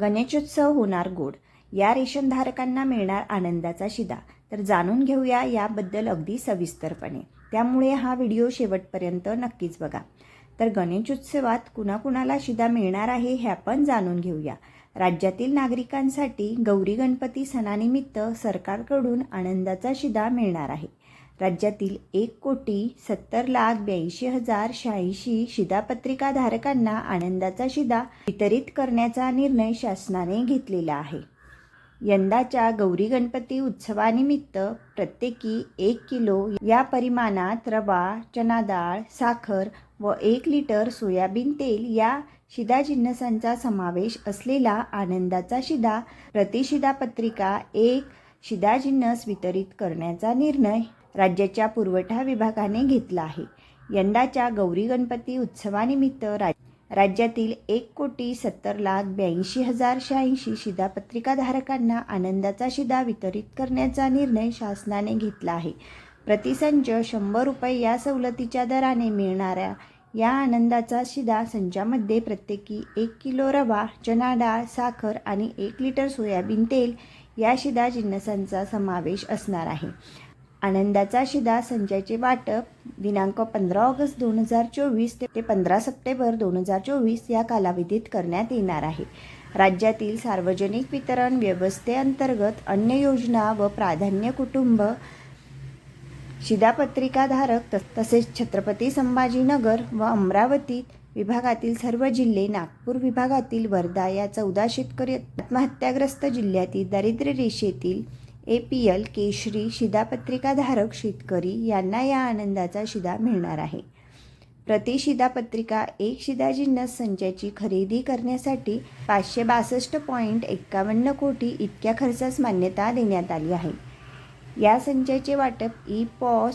गणेशोत्सव होणार गोड. या रेशनधारकांना मिळणार आनंदाचा शिदा. तर जाणून घेऊया याबद्दल अगदी सविस्तरपणे. त्यामुळे हा व्हिडिओ शेवटपर्यंत नक्कीच बघा. तर गणेशोत्सवात कुणाकुणाला शिदा मिळणार आहे हे आपण जाणून घेऊया. राज्यातील नागरिकांसाठी गौरी गणपती सणानिमित्त सरकारकडून आनंदाचा शिदा मिळणार आहे. राज्यातील एक कोटी सत्तर लाख ब्याऐंशी हजार शहाऐंशी शिधापत्रिकाधारकांना आनंदाचा शिदा वितरित करण्याचा निर्णय शासनाने घेतलेला आहे. यंदाच्या गौरी गणपती उत्सवानिमित्त प्रत्येकी एक किलो या परिमाणात रवा चना डाळ साखर व एक लिटर सोयाबीन तेल या शिदा जिन्नसांचा समावेश असलेला आनंदाचा शिदा प्रतिशिदा पत्रिका एक शिदा जिन्नस वितरित करण्याचा निर्णय राज्याच्या पुरवठा विभागाने घेतला आहे. यंदाच्या गौरी गणपती उत्सवानिमित्त राज राज्यातील एक कोटी सत्तर लाख ब्याऐंशी हजार शहाऐंशी शिधापत्रिकाधारकांना आनंदाचा शिदा वितरित करण्याचा निर्णय शासनाने घेतला आहे. प्रतिसंच शंभर रुपये या सवलतीच्या दराने मिळणाऱ्या या आनंदाचा शिदा संचामध्ये प्रत्येकी एक किलो रवा चना डाळ साखर आणि एक लिटर सोयाबीन तेल या शिदा जिन्नसांचा समावेश असणार आहे. आनंदाचा शिदा संजयचे वाटप दिनांक पंधरा ऑगस्ट दोन हजार चोवीस ते पंधरा सप्टेंबर दोन हजार चोवीस या कालावधीत करण्यात येणार आहे. राज्यातील सार्वजनिक वितरण व्यवस्थेअंतर्गत अन्य योजना व प्राधान्य कुटुंब शिधापत्रिकाधारक तस तसेच छत्रपती संभाजीनगर व अमरावती विभागातील सर्व जिल्हे नागपूर विभागातील वर्धा या चौदा शेतकरी आत्महत्याग्रस्त जिल्ह्यातील दारिद्र्य रेषेतील ए पी एल केशरी शिधापत्रिकाधारक शेतकरी यांना या आनंदाचा शिदा मिळणार आहे. प्रति शिधापत्रिका एक शिधा जिन्नस संचाची खरेदी करण्यासाठी पाचशे बासष्ट पॉईंट एक्कावन्न कोटी इतक्या खर्चास मान्यता देण्यात आली आहे. या संचाचे वाटप ई पॉस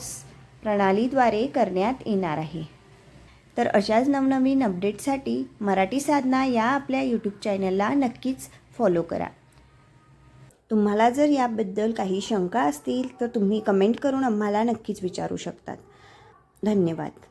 प्रणालीद्वारे करण्यात येणार आहे. तर अशाच नवनवीन अपडेटसाठी मराठी साधना या आपल्या यूट्यूब चॅनलला नक्कीच फॉलो करा. तुम्हाला जर याबद्दल काही शंका असतील तर तुम्ही कमेंट करून आम्हाला नक्कीच विचारू शकतात. धन्यवाद.